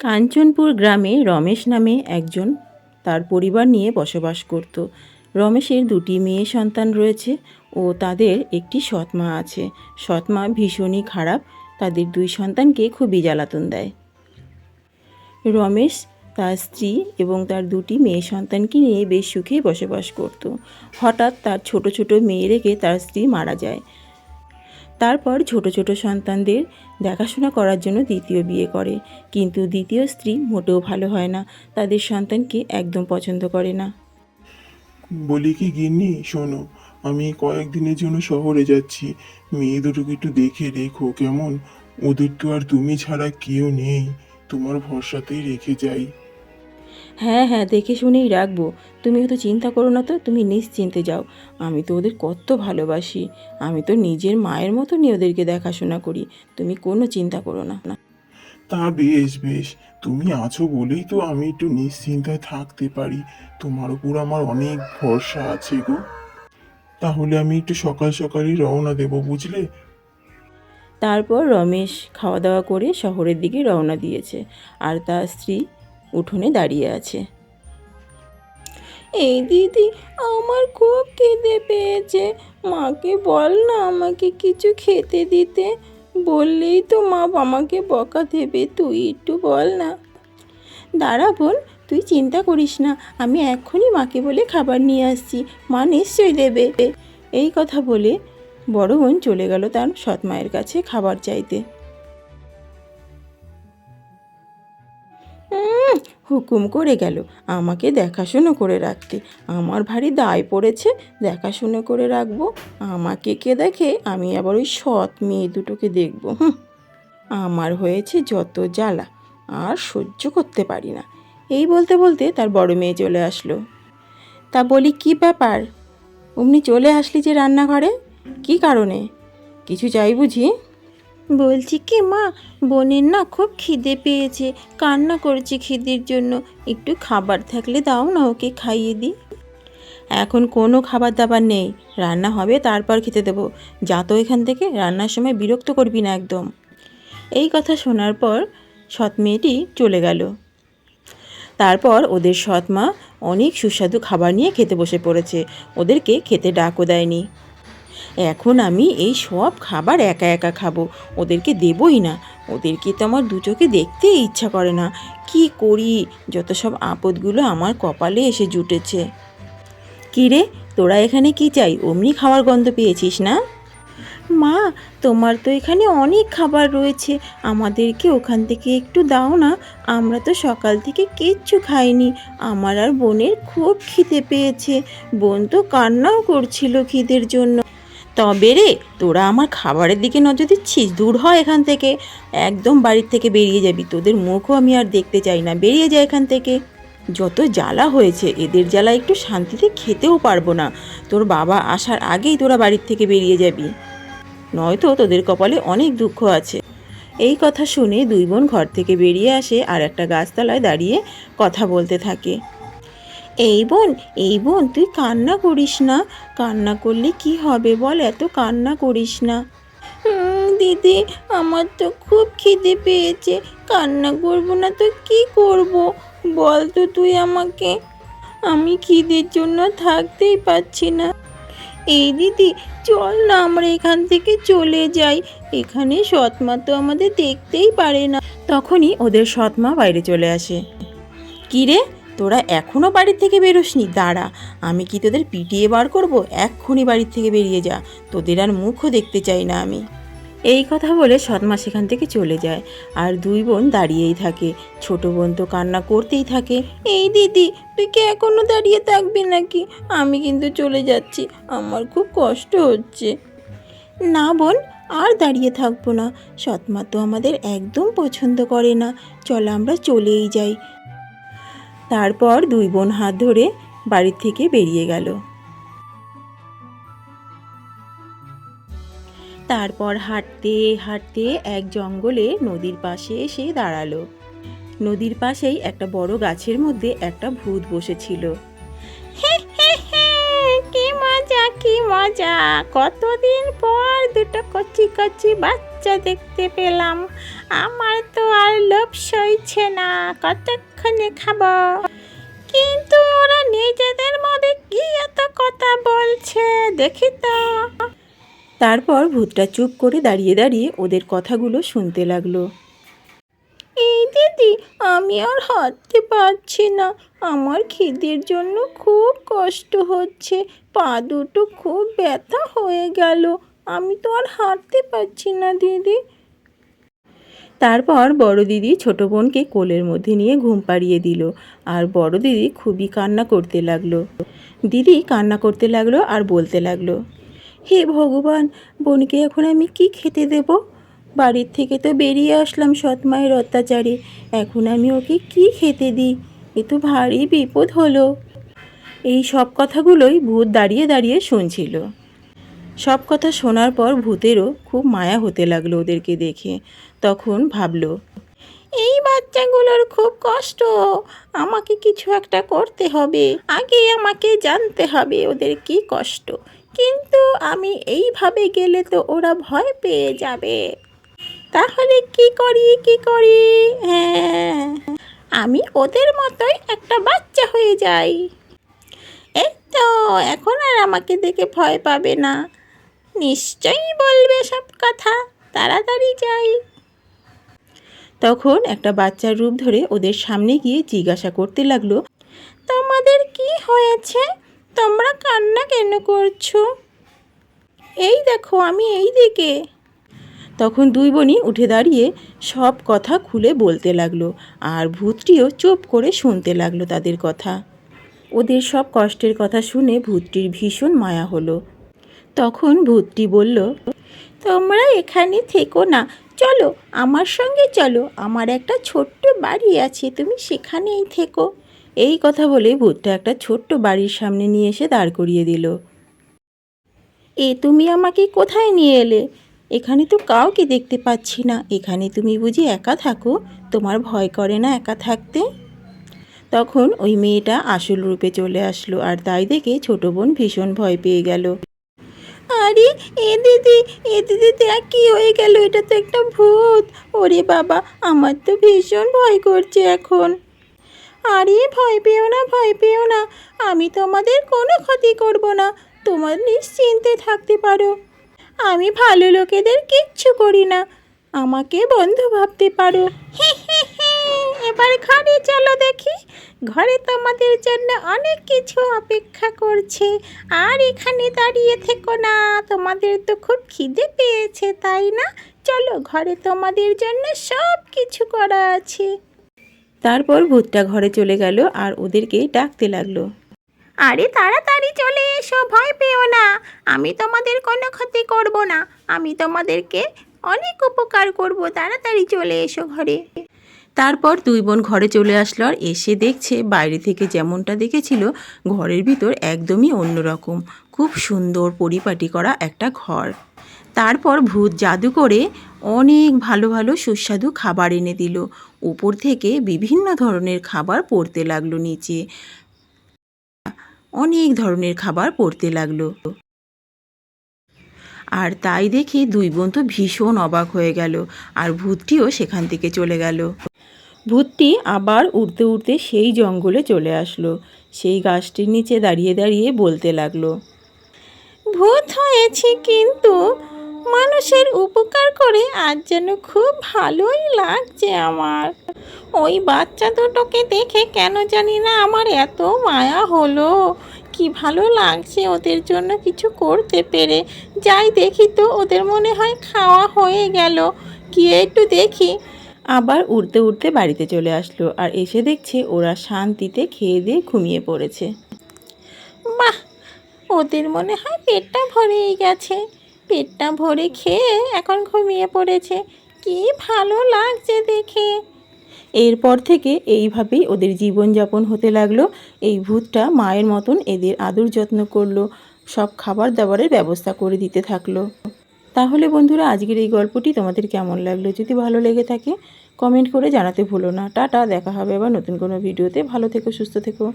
কাঞ্চনপুর গ্রামে রমেশ নামে একজন তার পরিবার নিয়ে বসবাস করত। রমেশের দুটি মেয়ে সন্তান রয়েছে ও তাদের একটি সৎমা আছে। সৎমা ভীষণই খারাপ, তাদের দুই সন্তানকে খুবই জ্বালাতন দেয়। রমেশ তার স্ত্রী এবং তার দুটি মেয়ে সন্তানকে নিয়ে বেশ সুখেই বসবাস করত। হঠাৎ তার ছোট ছোট মেয়ে রেখে তার স্ত্রী মারা যায়। তারপর ছোট ছোট সন্তানদের দেখাশোনা করার জন্য দ্বিতীয় বিয়ে করে। কিন্তু দ্বিতীয় স্ত্রী মোটেও ভালো হয় না। তাদের সন্তানকে একদম পছন্দ করে না। বলি কি গিন্নি, শোনো, আমি কয়েকদিনের জন্য শহরে যাচ্ছি। মেয়ে দুটোকে একটু দেখে রেখো কেমন। ওদের তো আর তুমি ছাড়া কেউ নেই। তোমার ভরসাতেই রেখে যাই। হ্যাঁ হ্যাঁ দেখে শুনেই রাখব। তুমি তো চিন্তা করো না তো তুমি নিশ্চিন্তে যাও। আমি তো ওদের কত ভালোবাসি। আমি তো নিজের মায়ের মতনই ওদেরকে দেখাশোনা করি। তুমি কোনো চিন্তা করো না। না তা বেশ বেশ। তুমি আছো বলেই তো আমি একটু নিশ্চিন্তায় থাকতে পারি। তোমার উপর আমার অনেক ভরসা আছে গো। তাহলে আমি একটু সকাল সকালই রওনা দেবো বুঝলে? তারপর রমেশ খাওয়া দাওয়া করে শহরের দিকে রওনা দিয়েছে। আর তার স্ত্রী উঠোনে দাঁড়িয়ে আছে। এই দিদি, আমার খুব খিদে পেয়েছে। মাকে বল না আমাকে কিছু খেতে দিতে। বললেই তো মা আমাকে বকা দেবে, তুই একটু বল না। দাঁড়া বোন, তুই চিন্তা করিস না, আমি এক্ষুনি মাকে বলে খাবার নিয়ে আসছি, মা নিশ্চয়ই দেবে। এই কথা বলে বড় বোন চলে গেল তার সৎ মায়ের কাছে খাবার চাইতে। হুকুম করে গেল, আমাকে দেখাশুনো করে রাখতে। আমার ভারী দায় পড়েছে, দেখাশুনো করে রাখব। আমাকে কে দেখে আমি আবার ওই সৎ মেয়ে দুটোকে দেখব, হুম। আমার হয়েছে যত জ্বালা, আর সহ্য করতে পারি না। এই বলতে বলতে তার বড় মেয়ে চলে আসলো। তা বলি, কি ব্যাপার? অমনি চলে আসলি যে রান্নাঘরে? কি কারণে? কিছু চাই বুঝি? বলছি কি মা? বোনের না খুব খিদে পেয়েছে। কান্না করছে খিদের জন্য। একটু খাবার থাকলে দাও না, ওকে খাইয়ে দিই। এখন কোনো খাবার দাবার নেই। রান্না হবে, তারপর খেতে দেবো। যা তো এখান থেকে রান্নার সময় বিরক্ত করবি না একদম। এই কথা শোনার পর সৎ মেয়েটি চলে গেল। তারপর ওদের সৎ মা অনেক সুস্বাদু খাবার নিয়ে খেতে বসে পড়েছে। ওদেরকে খেতে ডাকও দেয়নি। এখন আমি এই সব খাবার একা একা খাব। ওদেরকে দেবই না। ওদেরকে তো আমার দু চোখে দেখতেই ইচ্ছা করে না। কি করি? যত সব আপদগুলো আমার কপালে এসে জুটেছে। কী রে, তোরা এখানে কি চাই? অমনি খাওয়ার গন্ধ পেয়েছিস না? মা, তোমার তো এখানে অনেক খাবার রয়েছে। আমাদেরকে ওখান থেকে একটু দাও না। আমরা তো সকাল থেকে কিচ্ছু খাইনি। আমার আর বোনের খুব খিদে পেয়েছে। বোন তো কান্নাও করছিল খিদের জন্য। তবে রে, তোরা আমার খাবারের দিকে নজর দিচ্ছিস? দূর হয় এখান থেকে। একদম বাড়ির থেকে বেরিয়ে যাবি। তোদের মুখও আমি আর দেখতে চাই না। বেরিয়ে যায় এখান থেকে। যত জ্বালা হয়েছে, এদের জ্বালা একটু শান্তিতে খেতেও পারব না। তোর বাবা আসার আগেই তোরা বাড়ির থেকে বেরিয়ে যাবি। নয়তো তোদের কপালে অনেক দুঃখ আছে। এই কথা শুনে দুই বোন ঘর থেকে বেরিয়ে আসে আর একটা গাছতলায় দাঁড়িয়ে কথা বলতে থাকে। এই বোন এই বোন তুই কান্না করিস না। কান্না করলে কি হবে বল এত কান্না করিস না। দিদি আমার তো খুব খিদে পেয়েছে। কান্না করব না তো কি করব? বল তো তুই আমাকে। আমি খিদের জন্য থাকতেই পারছি না। এই দিদি চল না আমরা এখান থেকে চলে যাই। এখানে সৎমা তো আমাদের দেখতেই পারে না। তখনই ওদের সৎমা বাইরে চলে আসে। কি রে? তোরা এখনও বাড়ির থেকে বেরোসনি, দাঁড়া। আমি কি তোদের পিটিয়ে বার করব? এক্ষুনি বাড়ির থেকে বেরিয়ে যা। তোদের আর মুখও দেখতে চাই না আমি। এই কথা বলে সৎমা সেখান থেকে চলে যায়। আর দুই বোন দাঁড়িয়েই থাকে। ছোট বোন তো কান্না করতেই থাকে। এই দিদি, তুই কি এখনও দাঁড়িয়ে থাকবি নাকি? আমি কিন্তু চলে যাচ্ছি। আমার খুব কষ্ট হচ্ছে। না বোন, আর দাঁড়িয়ে থাকব না। সৎমা তো আমাদের একদম পছন্দ করে না। চল আমরা চলেই যাই। তারপর দুই বোন হাত ধরে বাড়ির থেকে বেরিয়ে গেল। তারপর হাঁটতে হাঁটতে এক জঙ্গলে নদীর পাশে এসে দাঁড়াল। নদীর পাশেই একটা বড় গাছের মধ্যে একটা ভূত বসেছিল। কি মজা কি মজা। কতদিন পর দুটো কচি কচি বাচ্চা দেখতে পেলাম। আমার তো আর লোভ সইছে না। কতক্ষণে খাব। কিন্তু ওরা নিজেদের মধ্যে কি এত কথা বলছে, দেখি তো। তারপর ভূতটা চুপ করে দাঁড়িয়ে দাঁড়িয়ে ওদের কথাগুলো শুনতে লাগল। এই দিদি, আমি আর হাঁটতে পারছি না। আমার খিদের জন্য খুব কষ্ট হচ্ছে। পা দুটো খুব ব্যথা হয়ে গেল। আমি তো আর হাঁটতে পারছি না দিদি। তারপর বড় দিদি ছোট বোনকে কোলের মধ্যে নিয়ে ঘুম পাড়িয়ে দিল আর বড় দিদি খুবই কান্না করতে লাগল। দিদি কান্না করতে লাগল আর বলতে লাগল, হে ভগবান, বোনকে এখন আমি কি খেতে দেব? বাড়ির থেকে তো বেরিয়ে আসলাম সৎ মায়ের অত্যাচারে, এখন আমি ওকে কি খেতে দিই? এ তো ভারী বিপদ হলো। এই সব কথাগুলোই ভূত দাঁড়িয়ে দাঁড়িয়ে শুনছিল। সব কথা শোনার পর ভূতেরও খুব মায়া হতে লাগল ওদেরকে দেখে। তখন ভাবলো, এই বাচ্চাগুলোর খুব কষ্ট। আমাকে কিছু একটা করতে হবে। আগে আমাকে জানতে হবে ওদের কি কষ্ট। কিন্তু আমি এইভাবে গেলে তো ওরা ভয় পেয়ে যাবে। তাহলে কি করি কি করি? হ্যাঁ আমি ওদের মতোই একটা বাচ্চা হয়ে যাই। এই তো, এখন আর আমাকে দেখে ভয় পাবে না। নিশ্চয়ই বলবে সব কথা। তাড়াতাড়ি যাই। তখন একটা বাচ্চার রূপ ধরে ওদের সামনে গিয়ে জিজ্ঞাসা করতে লাগল, তোমাদের কি হয়েছে? তোমরা কান্না কেন করছ? এই দেখো, আমি এই দিকে। তখন দুই বোনই উঠে দাঁড়িয়ে সব কথা খুলে বলতে লাগল আর ভূতটিও চুপ করে শুনতে লাগল তাদের কথা। ওদের সব কষ্টের কথা শুনে ভূতটির ভীষণ মায়া হলো। তখন ভূতটি বলল, তোমরা এখানে থেকো না। চলো, আমার সঙ্গে চলো। আমার একটা ছোট্ট বাড়ি আছে, তুমি সেখানেই থেকো। এই কথা বলে ভূতটা একটা ছোট্ট বাড়ির সামনে নিয়ে এসে দাঁড় করিয়ে দিল। এ তুমি আমাকে কোথায় নিয়ে এলে? এখানে তো কাউকে দেখতে পাচ্ছি না। এখানে তুমি বুঝি একা থাকো? তোমার ভয় করে না একা থাকতে? তখন ওই মেয়েটা আসল রূপে চলে আসলো, আর তাই দেখে ছোট বোন ভীষণ ভয় পেয়ে গেল। আরে, এ দিদি এ দিদি দেখ কি হয়ে গেল, এটা তো একটা ভূত। ওরে বাবা, আমার তো ভীষণ ভয় করছে এখন। আরে, ভয় পেও না, ভয় পেও না, আমি তোমাদের কোনো ক্ষতি করব না, তোমার নিশ্চিন্তে থাকতে পারো। আমি ভালো লোকেদের কিচ্ছু করি না, আমাকে বন্ধু ভাবতে পারো। হে এবার ঘরে চলো দেখি। ঘরে তোমাদের জন্য অনেক কিছু অপেক্ষা করছে। আর এখানে দাঁড়িয়ে থেকো না, তোমাদের তো খুব খিদে পেয়েছে, তাই না? চলো ঘরে তোমাদের জন্য সব কিছু করা আছে। তারপর ভূতটা ঘরে চলে গেল আর ওদেরকে ডাকতে লাগল। আরে তাড়াতাড়ি চলে এসো, ভয় পেও না। আমি তোমাদের কোনো ক্ষতি করব না। আমি তোমাদেরকে অনেক উপকার করব। তাড়াতাড়ি চলে এসো ঘরে। তারপর দুই বোন ঘরে চলে আসলো আর এসে দেখছে বাইরে থেকে যেমনটা দেখেছিল, ঘরের ভিতর একদমই অন্যরকম। খুব সুন্দর পরিপাটি করা একটা ঘর। তারপর ভূত জাদু করে অনেক ভালো ভালো সুস্বাদু খাবার এনে দিল। উপর থেকে বিভিন্ন ধরনের খাবার পড়তে লাগল নিচে। অনেক ধরনের খাবার পড়তে লাগল। আর তাই দেখে দুই বোন তো ভীষণ অবাক হয়ে গেল, আর ভূতটিও সেখান থেকে চলে গেল। ভূতটি আবার উড়তে উড়তে সেই জঙ্গলে চলে আসলো, সেই গাছটির নিচে দাঁড়িয়ে দাঁড়িয়ে বলতে লাগল, ভূত হয়েছে কিন্তু মানুষের উপকার করে আজ যেন খুব ভালোই লাগছে আমার। ওই বাচ্চা দুটোকে দেখে কেন জানি না আমার এত মায়া হলো। কি ভালো লাগছে ওদের জন্য কিছু করতে পেরে? যাই দেখি তো ওদের মনে হয় খাওয়া হয়ে গেল। গিয়ে একটু দেখি। আবার উড়তে উড়তে বাড়িতে চলে আসলো আর এসে দেখছে ওরা শান্তিতে খেয়ে দিয়ে ঘুমিয়ে পড়েছে। বাহ! ওদের মনে হয় পেটটা ভরেই গেছে। পেটটা ভরে খেয়ে এখন ঘুমিয়ে পড়েছে। কি ভালো লাগছে দেখে। এরপর থেকে এইভাবেই ওদের জীবনযাপন হতে লাগল। এই ভূতটা মায়ের মতন এদের আদর যত্ন করল, সব খাবার দাবারের ব্যবস্থা করে দিতে থাকল। তাহলে বন্ধুরা, আজকের এই গল্পটি তোমাদের কেমন লাগল? যদি ভালো লেগে থাকে কমেন্ট করে জানাতে ভুলো না। টাটা, দেখা হবে আবার নতুন কোনো ভিডিওতে। ভালো থেকো, সুস্থ থেকো।